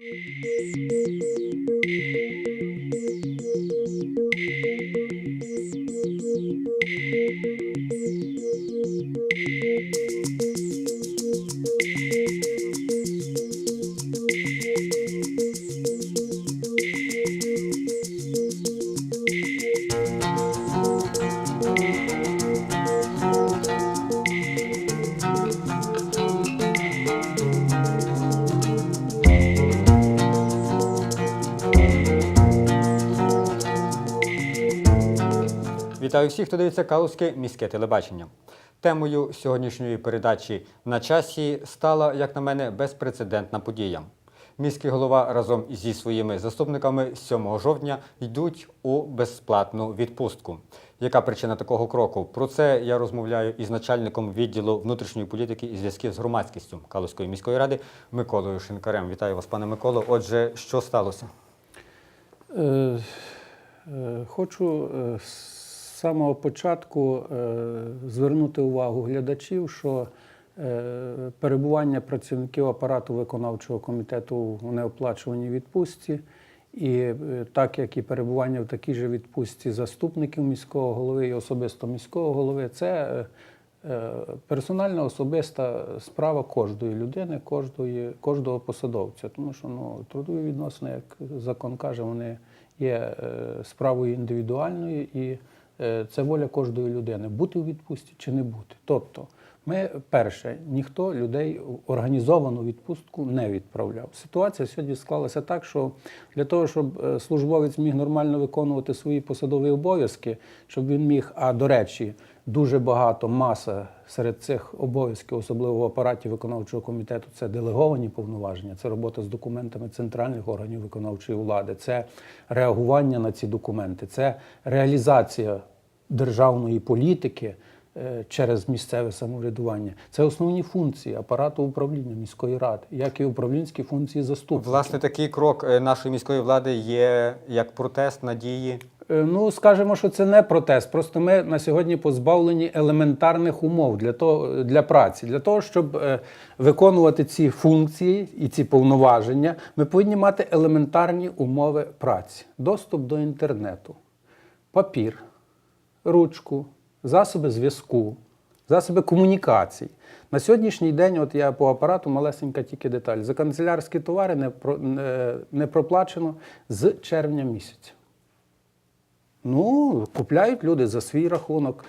Música Вітаю всіх, хто дивиться Калузьке міське телебачення. Темою сьогоднішньої передачі на часі стала, як на мене, безпрецедентна подія. Міський голова разом зі своїми заступниками 7 жовтня йдуть у безплатну відпустку. Яка причина такого кроку? Про це я розмовляю із начальником відділу внутрішньої політики і зв'язків з громадськістю Калузької міської ради Миколою Шинкарем. Вітаю вас, пане Миколо. Отже, що сталося? Е, е, Хочу е, самого початку е, звернути увагу глядачів, що е, перебування працівників апарату виконавчого комітету в неоплачуваній відпустці, і е, так як і перебування в такій же відпустці заступників міського голови і особисто міського голови, це персональна особиста справа кожної людини, кожної, кожного посадовця. Тому що ну, трудові відносини, як закон каже, вони є справою індивідуальною, і це воля кожної людини бути у відпустці чи не бути. Тобто, ми перше, ніхто людей організовану відпустку не відправляв. Ситуація сьогодні склалася так, що для того, щоб е, службовець міг нормально виконувати свої посадові обов'язки, щоб він міг, а до речі, дуже багато маса серед цих обов'язків, особливо в апараті виконавчого комітету, це делеговані повноваження, це робота з документами центральних органів виконавчої влади, це реагування на ці документи, це реалізація державної політики е, через місцеве самоврядування. Це основні функції апарату управління міської ради, як і управлінські функції заступників. Власне, такий крок е, нашої міської влади є як протест надії Ну, скажемо, що це не протест. Просто ми на сьогодні позбавлені елементарних умов для того, для праці. Для того, щоб е, виконувати ці функції і ці повноваження, ми повинні мати елементарні умови праці: доступ до інтернету, папір, ручку, засоби зв'язку, засоби комунікацій. На сьогоднішній день, от я по апарату малесенька тільки деталь. За канцелярські товари не, не проплачено з червня місяця. Ну, купляють люди за свій рахунок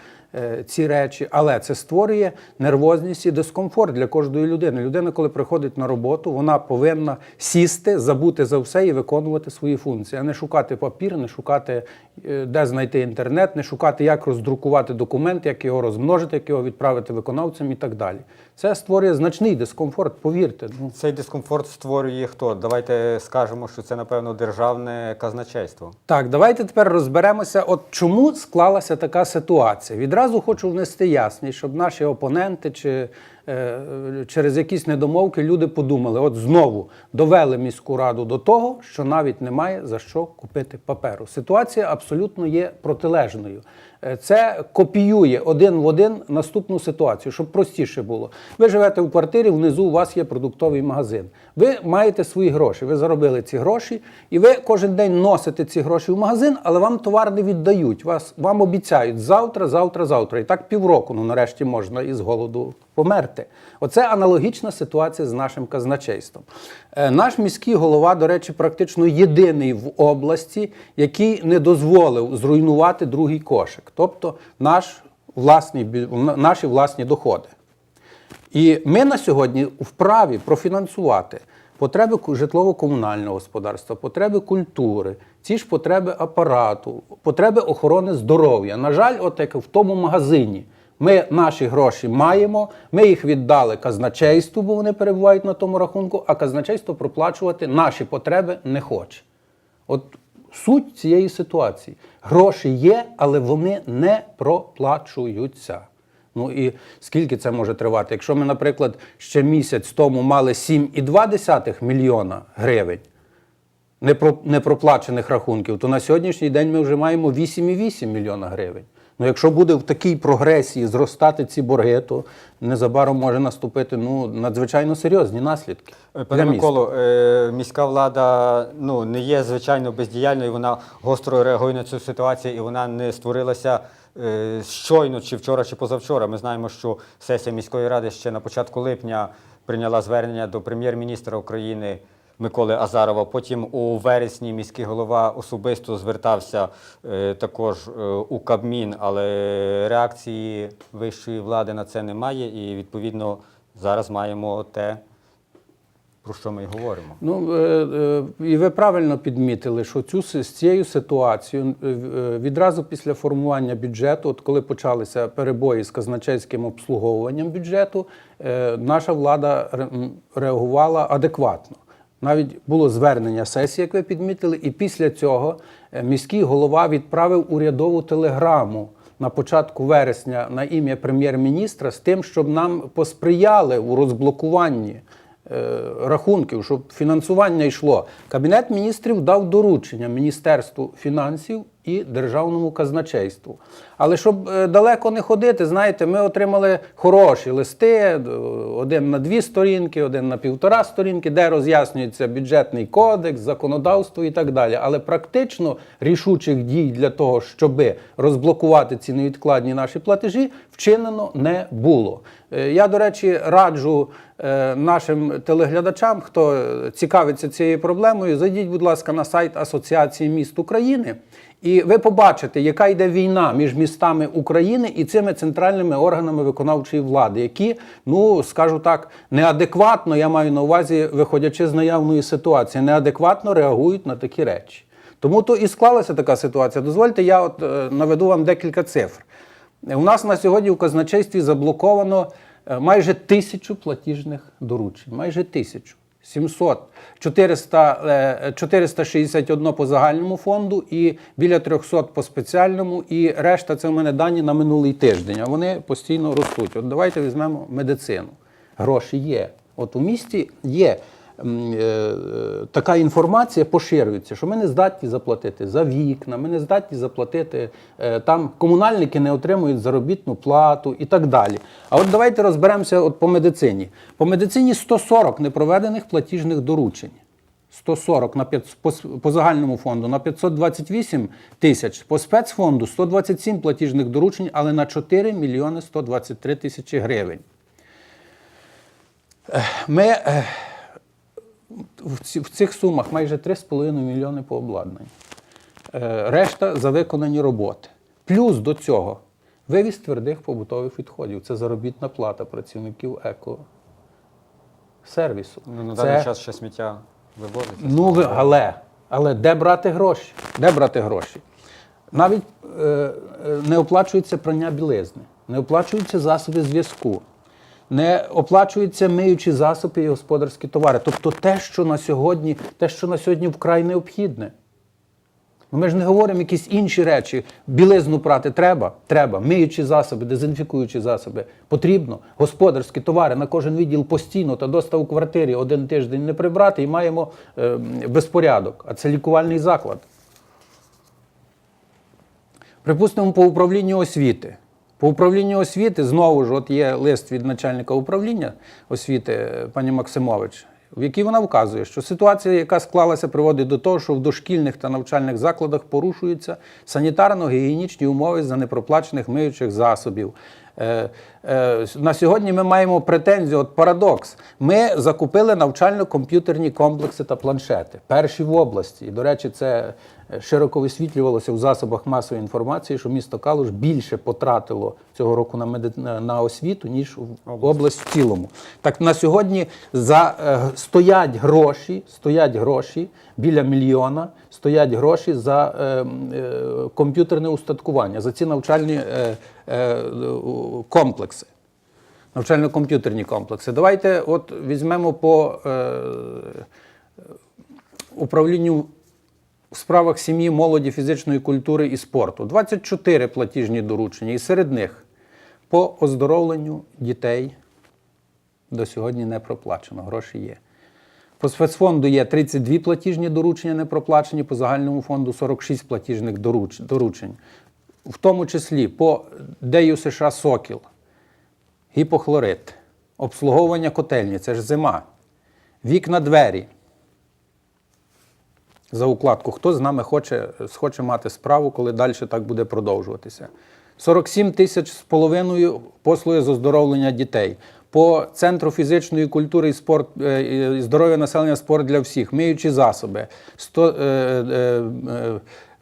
ці речі, але це створює нервозність і дискомфорт для кожної людини. Людина, коли приходить на роботу, вона повинна сісти, забути за все і виконувати свої функції, а не шукати папір, не шукати, е, де знайти інтернет, не шукати, як роздрукувати документ, як його розмножити, як його відправити виконавцям і так далі. Це створює значний дискомфорт, повірте. Ну, Цей дискомфорт створює хто? Давайте скажемо, що це, напевно, державне казначейство. Так, давайте тепер розберемося, от чому склалася така ситуація. Відразу хочу внести ясність, щоб наші опоненти чи через якісь недомовки люди подумали: от знову довели міську раду до того, що навіть немає за що купити паперу. Ситуація абсолютно є протилежною. Е, Це копіює один в один наступну ситуацію, щоб простіше було. Ви живете в квартирі, внизу у вас є продуктовий магазин. Ви маєте свої гроші, ви заробили ці гроші, і ви кожен день носите ці гроші в магазин, але вам товар не віддають. Вас, вам обіцяють завтра, завтра, завтра. І так півроку, ну нарешті можна із голоду померти. Оце аналогічна ситуація з нашим казначейством. Е, Наш міський голова, до речі, практично єдиний в області, який не дозволив зруйнувати другий кошик, тобто наш власний, наші власні доходи. І ми на сьогодні вправі профінансувати потреби житлово-комунального господарства, потреби культури, ці ж потреби апарату, потреби охорони здоров'я. На жаль, от як в тому магазині. Ми наші гроші маємо, ми їх віддали казначейству, бо вони перебувають на тому рахунку, а казначейство проплачувати наші потреби не хоче. От суть цієї ситуації. Гроші є, але вони не проплачуються. Ну і скільки це може тривати? Якщо ми, наприклад, ще місяць тому мали 7,2 мільйона гривень непроплачених рахунків, то на сьогоднішній день ми вже маємо 8,8 мільйона гривень. Ну, якщо буде в такій прогресії зростати ці борги, то незабаром може наступити ну, надзвичайно серйозні наслідки. Е, Пане. Миколо, е, міська влада ну, не є звичайно бездіяльною, вона гостро реагує на цю ситуацію і вона не створилася е, щойно, чи вчора, чи позавчора. Ми знаємо, що сесія міської ради ще на початку липня прийняла звернення до прем'єр-міністра України Миколи Азарова. Потім у вересні міський голова особисто звертався е, також е, у Кабмін, але реакції вищої влади на це немає. І відповідно зараз маємо те, про що ми й говоримо. Ну, е, і ви правильно підмітили, що цю з цією ситуацією відразу після формування бюджету, от коли почалися перебої з казначейським обслуговуванням бюджету, наша влада реагувала адекватно. Навіть було звернення сесії, як ви підмітили, і після цього е, міський голова відправив урядову телеграму на початку вересня на ім'я прем'єр-міністра з тим, щоб нам посприяли у розблокуванні е, рахунків, щоб фінансування йшло. Кабінет міністрів дав доручення Міністерству фінансів і Державному казначейству. Але щоб е, далеко не ходити, знаєте, ми отримали хороші листи, е, один на дві сторінки, один на півтора сторінки, де роз'яснюється бюджетний кодекс, законодавство і так далі. Але практично рішучих дій для того, щоб розблокувати ці невідкладні наші платежі, вчинено не було. Е, Я, до речі, раджу нашим телеглядачам, хто цікавиться цією проблемою, зайдіть, будь ласка, на сайт Асоціації міст України, і ви побачите, яка йде війна між містами України і цими центральними органами виконавчої влади, які, ну скажу так, неадекватно, я маю на увазі, виходячи з наявної ситуації, неадекватно реагують на такі речі. Тому то і склалася така ситуація. Дозвольте, я от е, наведу вам декілька цифр. У нас на сьогодні в казначействі заблоковано е, майже тисячу платіжних доручень. Майже тисячу. 700, 400, е, 461 по загальному фонду і біля 300 по спеціальному, і решта це в мене дані на минулий тиждень, а вони постійно ростуть. От давайте візьмемо медицину. Гроші є. От у місті є така інформація поширюється, що ми не здатні заплатити за вікна, ми не здатні заплатити е, там комунальники не отримують заробітну плату і так далі. А от давайте розберемося от по медицині. По медицині 140 непроведених платіжних доручень. 140 на 5, по, по загальному фонду на 528 тисяч, по спецфонду 127 платіжних доручень, але на 4 мільйони 123 тисячі гривень. Е, Ми е, в, цих сумах майже 3,5 мільйони по обладнанню. Е, Решта за виконані роботи. Плюс до цього вивіз твердих побутових відходів. Це заробітна плата працівників екосервісу. Ну, на Це- даний час ще сміття вивозиться. Ну, але, але де брати гроші? Де брати гроші? Навіть е, е, не оплачується прання білизни, не оплачуються засоби зв'язку, не оплачуються миючі засоби і господарські товари. Тобто те, що на сьогодні, те, що на сьогодні вкрай необхідне. Ну, Ми ж не говоримо якісь інші речі. Білизну прати треба? Треба. Миючі засоби, дезінфікуючі засоби. Потрібно. Господарські товари на кожен відділ постійно та достав у квартирі один тиждень не прибрати і маємо е, безпорядок. А це лікувальний заклад. Припустимо, по управлінню освіти. По управлінню освіти знову ж от є лист від начальника управління освіти е, пані Максимович, в якій вона вказує, що ситуація, яка склалася, приводить до того, що в дошкільних та навчальних закладах порушуються санітарно-гігієнічні умови за непроплачених миючих засобів. Е, На сьогодні ми маємо претензію, от парадокс. Ми закупили навчально-комп'ютерні комплекси та планшети. Перші в області. І, до речі, це е, широко висвітлювалося в засобах масової інформації, що місто Калуш більше потратило цього року на, меди... на на освіту, ніж в область в цілому. Так на сьогодні за, е, стоять гроші, стоять гроші біля мільйона, стоять гроші за е, е, комп'ютерне устаткування, за ці навчальні е, е, комплекси. Навчально-комп'ютерні комплекси. Давайте от візьмемо по е, управлінню у справах сім'ї, молоді, фізичної культури і спорту. 24 платіжні доручення, і серед них по оздоровленню дітей до сьогодні не проплачено, гроші є. По спецфонду є 32 платіжні доручення не проплачені, по загальному фонду 46 платіжних доручень. в тому числі по ДЕЮ США Сокіл, гіпохлорид, обслуговування котельні, це ж зима, вікна двері. За укладку. Хто з нами хоче, схоче мати справу, коли далі так буде продовжуватися? 47 тисяч з половиною послуги з оздоровлення дітей. По центру фізичної культури і спорт, е, і здоров'я населення спорт для всіх, миючі засоби, 100, е, е, е,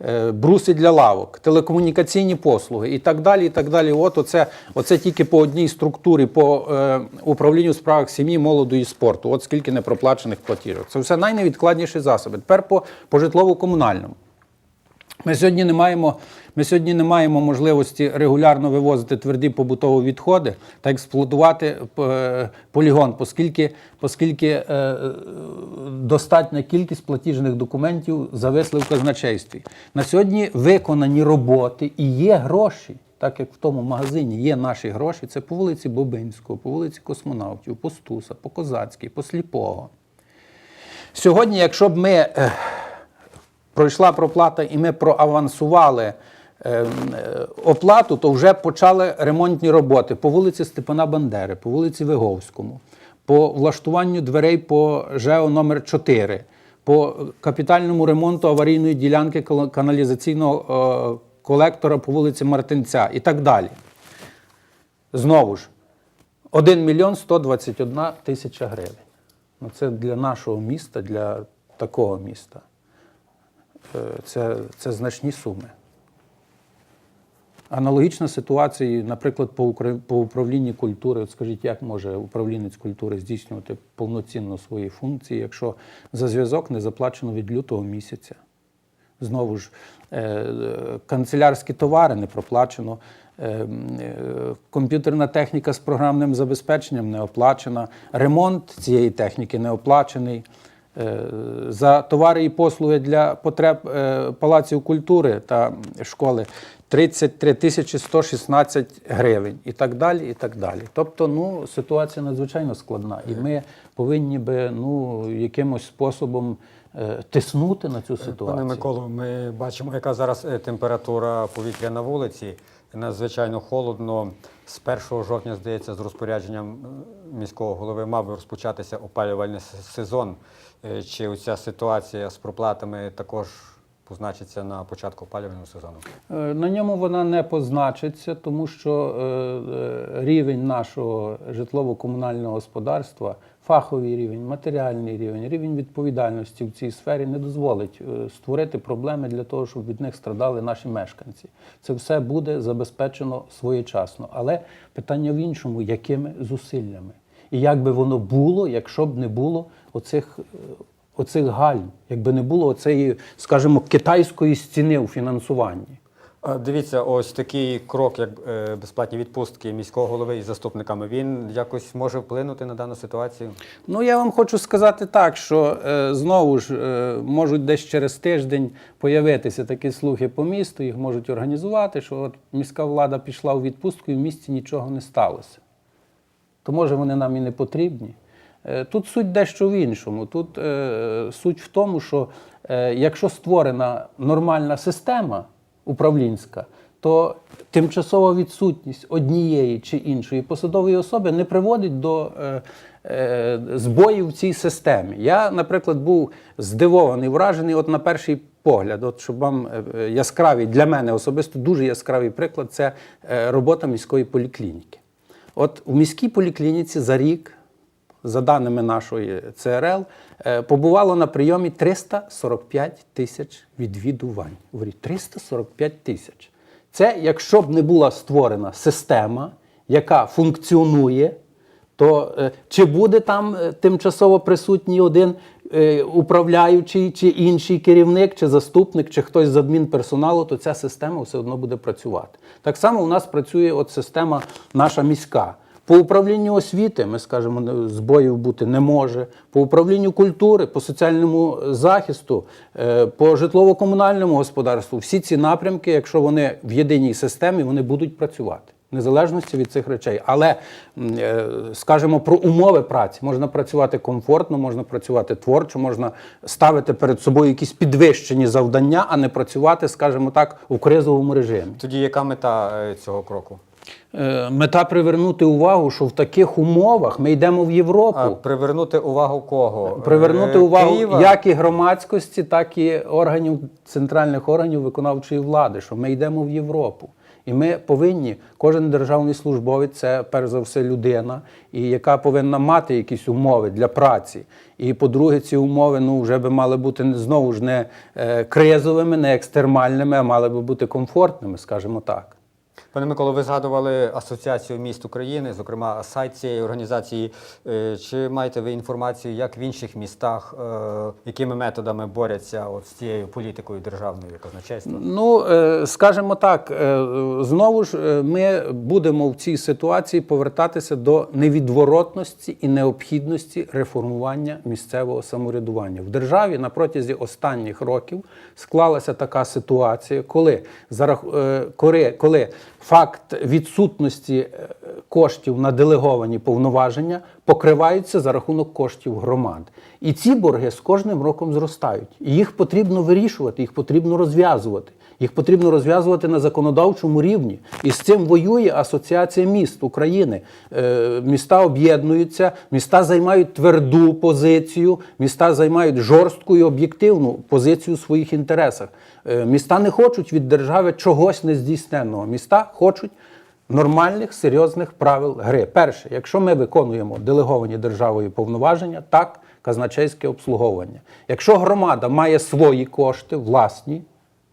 е, бруси для лавок, телекомунікаційні послуги і так далі. і так далі. От оце, оце тільки по одній структурі, по е, управлінню справах сім'ї, молоду і спорту. От скільки непроплачених платіжок. Це все найневідкладніші засоби. Тепер по, по житлово-комунальному. Ми сьогодні не маємо, ми сьогодні не маємо можливості регулярно вивозити тверді побутові відходи та експлуатувати е, полігон, оскільки, оскільки е, достатня кількість платіжних документів зависли в казначействі. На сьогодні виконані роботи і є гроші. Так як в тому магазині є наші гроші, це по вулиці Бобинського, по вулиці Космонавтів, по Стуса, по Козацькій, по Сліпого. Сьогодні, якщо б ми е, пройшла проплата і ми проавансували оплату, то вже почали ремонтні роботи по вулиці Степана Бандери, по вулиці Виговському, по влаштуванню дверей по ЖЕО номер 4 по капітальному ремонту аварійної ділянки каналізаційного е, колектора по вулиці Мартинця і так далі. Знову ж, 1 мільйон 121 тисяча гривень. Ну, це для нашого міста, для такого міста. Е, Це, це значні суми. Аналогічна ситуація, наприклад, по, по управлінні культури. От скажіть, як може управлінець культури здійснювати повноцінно свої функції, якщо за зв'язок не заплачено від лютого місяця? Знову ж, е, канцелярські товари не проплачено, е, е, комп'ютерна техніка з програмним забезпеченням не оплачена, ремонт цієї техніки не оплачений. Е, За товари і послуги для потреб е, палаців культури та школи 33 тисячі 116 гривень і так далі. і так далі. Тобто ну, ситуація надзвичайно складна, і ми повинні би ну, якимось способом е, тиснути на цю ситуацію. Пане Миколо, ми бачимо, яка зараз температура повітря на вулиці. Надзвичайно холодно. З 1 жовтня, здається, з розпорядженням міського голови мав розпочатися опалювальний сезон. Е, Чи ця ситуація з проплатами також позначиться на початку опалювального сезону? Е, На ньому вона не позначиться, тому що е, рівень нашого житлово-комунального господарства, фаховий рівень, матеріальний рівень, рівень відповідальності в цій сфері не дозволить створити проблеми для того, щоб від них страдали наші мешканці. Це все буде забезпечено своєчасно. Але питання в іншому, якими зусиллями? І як би воно було, якщо б не було оцих. е, Оцих гальм, якби не було цієї, скажімо, китайської стіни у фінансуванні. Дивіться, ось такий крок, як е, безплатні відпустки міського голови із заступниками, він якось може вплинути на дану ситуацію? Ну, я вам хочу сказати так, що е, знову ж можуть десь через тиждень появитися такі слухи по місту, їх можуть організувати, що от міська влада пішла у відпустку і в місті нічого не сталося. То може вони нам і не потрібні. Е, Тут суть дещо в іншому. Тут е, суть в тому, що е, якщо створена нормальна система управлінська, то тимчасова відсутність однієї чи іншої посадової особи не приводить до е, е, збоїв в цій системі. Я, наприклад, був здивований, вражений, от на перший погляд, от щоб вам е, е, яскравий для мене особисто дуже яскравий приклад це робота міської поліклініки. От у міській поліклініці за рік, за даними нашої ЦРЛ, е, побувало на прийомі 345 тисяч відвідувань. Говорить, 345 тисяч. Це якщо б не була створена система, яка функціонує, то е, чи буде там е, тимчасово присутній один управляючий, чи інший керівник, чи заступник, чи хтось з адмінперсоналу, то ця система все одно буде працювати. Так само у нас працює от система наша міська. По управлінню освіти, ми скажемо, збоїв бути не може. По управлінню культури, по соціальному захисту, е, по житлово-комунальному господарству, всі ці напрямки, якщо вони в єдиній системі, вони будуть працювати. Незалежності від цих речей. Але е, скажімо про умови праці. Можна працювати комфортно, можна працювати творчо, можна ставити перед собою якісь підвищені завдання, а не працювати, скажімо так, у кризовому режимі. Тоді яка мета е, цього кроку? Е, Мета привернути увагу, що в таких умовах ми йдемо в Європу. А, привернути увагу кого? Привернути увагу Києва? як і громадськості, так і органів центральних органів виконавчої влади, що ми йдемо в Європу. І ми повинні, кожен державний службовець це перш за все людина, і яка повинна мати якісь умови для праці. І по-друге, ці умови ну, вже би мали бути знову ж не е, кризовими, не екстермальними, а мали би бути комфортними, скажімо так. Пане Миколо, ви згадували Асоціацію міст України, зокрема сайт цієї організації. Е, Чи маєте ви інформацію, як в інших містах, е, якими методами борються от з цією політикою державною казначейства? Ну, е, скажімо так, знову ж ми будемо в цій ситуації повертатися до невідворотності і необхідності реформування місцевого самоврядування. В державі на протязі останніх років склалася така ситуація, коли, коли факт відсутності е, коштів на делеговані повноваження покриваються за рахунок коштів громад. І ці борги з кожним роком зростають. І їх потрібно вирішувати, їх потрібно розв'язувати. Їх потрібно розв'язувати на законодавчому рівні. І з цим воює Асоціація міст України. Е, міста об'єднуються, міста займають тверду позицію, міста займають жорстку і об'єктивну позицію у своїх інтересах. Е, міста не хочуть від держави чогось нездійсненного. Міста хочуть нормальних, серйозних правил гри. Перше, якщо ми виконуємо делеговані державою повноваження, так, казначейське обслуговування. Якщо громада має свої кошти, власні,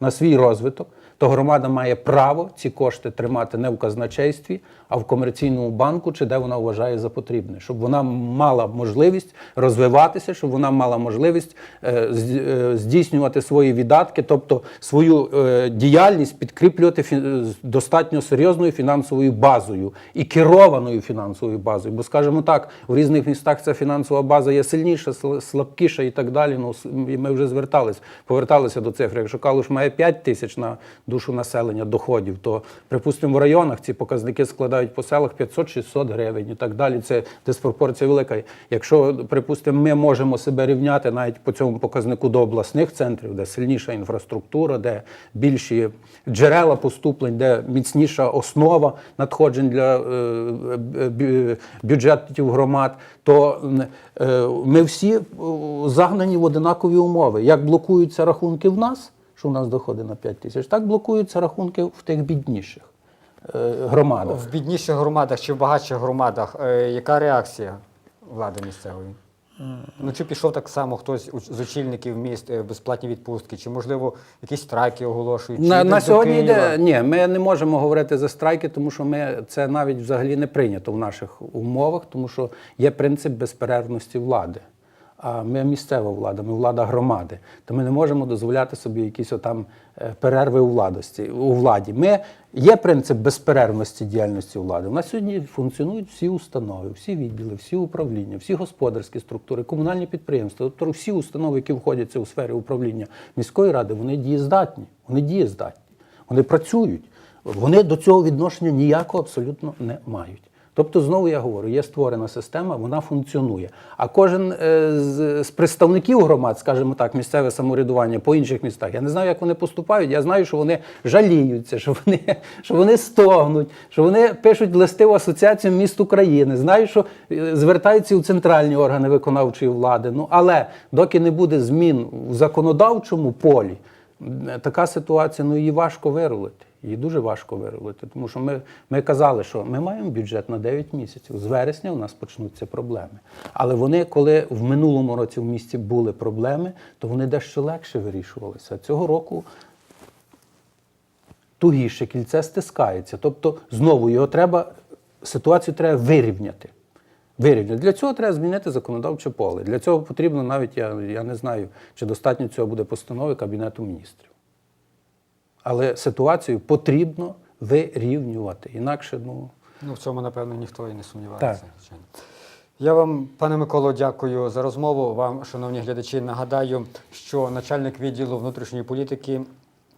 на свій розвиток, то громада має право ці кошти тримати не в казначействі, а в комерційному банку, чи де вона вважає за потрібне, щоб вона мала можливість розвиватися, щоб вона мала можливість е, е, здійснювати свої віддатки, тобто свою е, діяльність підкріплювати достатньо серйозною фінансовою базою і керованою фінансовою базою. Бо, скажімо так, в різних містах ця фінансова база є сильніша, слабкіша і так далі. Ну, ми вже звертались, поверталися до цифри. Якщо Калуш має 5 тисяч на душу населення доходів, то, припустимо, в районах ці показники складають по селах 500-600 гривень і так далі. Це диспропорція велика. Якщо, припустимо, ми можемо себе рівняти навіть по цьому показнику до обласних центрів, де сильніша інфраструктура, де більші джерела поступлень, де міцніша основа надходжень для е, бюджетів громад, то е, ми всі е, загнані в одинакові умови. Як блокуються рахунки в нас, що в нас доходить на 5 тисяч, так блокуються рахунки в тих бідніших громадах. В бідніших громадах чи в багатших громадах, е, яка реакція влади місцевої? Ну, чи пішов так само хтось з очільників міст е, безплатні відпустки, чи, можливо, якісь страйки оголошують? чи На, на сьогодні йде ні, ми не можемо говорити за страйки, тому що ми це навіть взагалі не прийнято в наших умовах, тому що є принцип безперервності влади. А ми місцева влада, ми влада громади. То ми не можемо дозволяти собі якісь отам е, перерви у владості у владі. Ми є принцип безперервності діяльності влади. У нас сьогодні функціонують всі установи, всі відділи, всі управління, всі господарські структури, комунальні підприємства, тобто всі установи, які входять у сфері управління міської ради, вони дієздатні. Вони дієздатні. Вони працюють. Вони до цього відношення ніякого абсолютно не мають. Тобто, знову я говорю, є створена система, вона функціонує. А кожен е, з, представників громад, скажімо так, місцеве самоврядування по інших містах, я не знаю, як вони поступають. Я знаю, що вони жаліються, що вони, що вони стогнуть, що вони пишуть листи в Асоціацію міст України. Знаю, що е, звертаються у центральні органи виконавчої влади. Ну але доки не буде змін в законодавчому полі, така ситуація, ну її важко вирулити. Її дуже важко вирулити, тому що ми, ми казали, що ми маємо бюджет на 9 місяців. З вересня у нас почнуться проблеми. Але вони, коли в минулому році в місті були проблеми, то вони дещо легше вирішувалися. Цього року тугіше кільце стискається. Тобто, знову його треба, ситуацію треба вирівняти. Вирівняти. Для цього треба змінити законодавче поле. Для цього потрібно навіть, я, я не знаю, чи достатньо цього буде постанови Кабінету міністрів. Але ситуацію потрібно вирівнювати. Інакше, ну. Ну, в цьому, напевно, ніхто і не сумнівається. Так. Я вам, пане Миколо, дякую за розмову. Вам, шановні глядачі, нагадаю, що начальник відділу внутрішньої політики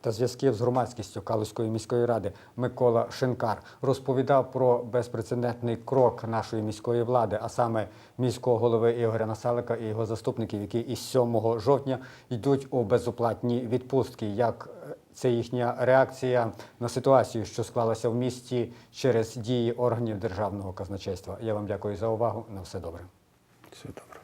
та зв'язків з громадськістю Калузької міської ради Микола Шинкар розповідав про безпрецедентний крок нашої міської влади, а саме міського голови Ігоря Насалика і його заступників, які із 7 жовтня йдуть у безоплатні відпустки. Як е, це їхня реакція на ситуацію, що склалася в місті через дії органів державного казначейства. Я вам дякую за увагу. На все добре. Все добре.